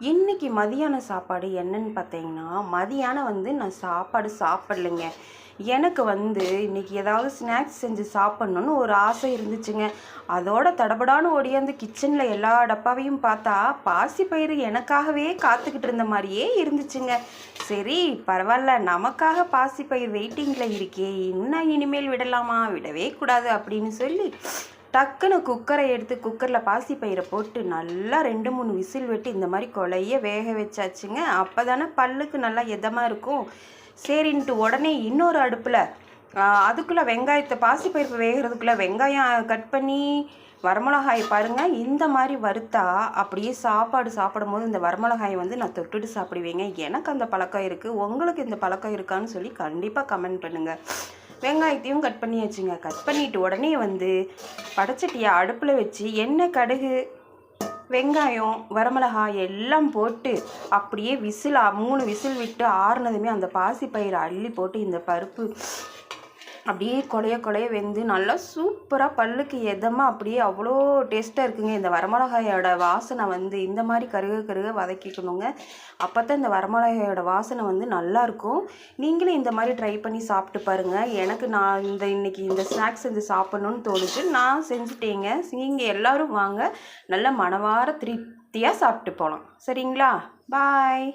இன்றைக்கி மதியான சாப்பாடு என்னன்னு பார்த்தீங்கன்னா மதியானம் வந்து நான் சாப்பாடு சாப்பிடலைங்க. எனக்கு வந்து இன்றைக்கி ஏதாவது ஸ்நாக்ஸ் செஞ்சு சாப்பிட்ணுன்னு ஒரு ஆசை இருந்துச்சுங்க. அதோட தடபடான்னு ஓடியாந்து கிச்சனில் எல்லா டப்பாவையும் பார்த்தா பாசிப்பயிறு எனக்காகவே காத்துக்கிட்டு இருந்த மாதிரியே இருந்துச்சுங்க. சரி பரவாயில்ல நமக்காக பாசிப்பயிர் வெயிட்டிங்கில் இருக்கே இன்னும் இனிமேல் விடலாமா? விடவே கூடாது அப்படின்னு சொல்லி டக்குன்னு குக்கரை எடுத்து குக்கரில் பாசிப்பயிரை போட்டு நல்லா ரெண்டு மூணு விசில் வெட்டி இந்த மாதிரி கொலைய வேக வச்சாச்சுங்க. அப்போ தானே பல்லுக்கு நல்லா எதமாக இருக்கும். சரின்ட்டு உடனே இன்னொரு அடுப்பில் அதுக்குள்ளே வெங்காயத்தை பாசிப்பயிறு வேகிறதுக்குள்ளே வெங்காயம் கட் பண்ணி வரமிளகாய் பாருங்கள் இந்த மாதிரி வறுத்தா அப்படியே சாப்பாடு சாப்பிடும் போது இந்த வரமிளகாயை வந்து நான் தொட்டுட்டு சாப்பிடுவேங்க. எனக்கு அந்த பழக்கம் இருக்குது உங்களுக்கு இந்த பழக்கம் இருக்கான்னு சொல்லி கண்டிப்பாக கமெண்ட் பண்ணுங்கள் வெங்காயத்தையும் கட் பண்ணி வச்சுங்க கட் பண்ணிவிட்டு உடனே வந்து படைச்சிட்டியா அடுப்பில் வச்சு எண்ணெய் கடுகு வெங்காயம் வரமிளகாய் எல்லாம் போட்டு அப்படியே விசில் மூணு விசில் விட்டு ஆறுனதுமே அந்த பாசிப்பயிரை அள்ளி போட்டு இந்த பருப்பு அப்படியே கொலைய கொலைய வெந்து நல்லா சூப்பராக பல்லுக்கு எதமாக அப்படியே அவ்வளோ டேஸ்ட்டாக இருக்குங்க. இந்த வரமிளகாயோட வாசனை வந்து இந்த மாதிரி கருக கருக வதக்கிக்கணுங்க. அப்போ தான் இந்த வரமிளகாயோட வாசனை வந்து நல்லாயிருக்கும் நீங்களும் இந்த மாதிரி ட்ரை பண்ணி சாப்பிட்டு பாருங்கள் எனக்கு நான் இந்த இன்னைக்கு இந்த ஸ்நாக்ஸ் செஞ்சு சாப்பிட்ணுன்னு தோணுச்சு. நான் செஞ்சுட்டேங்க. நீங்கள் எல்லோரும் வாங்க. நல்ல மனவார திருப்தியாக சாப்பிட்டு போகலாம் சரிங்களா? பாய்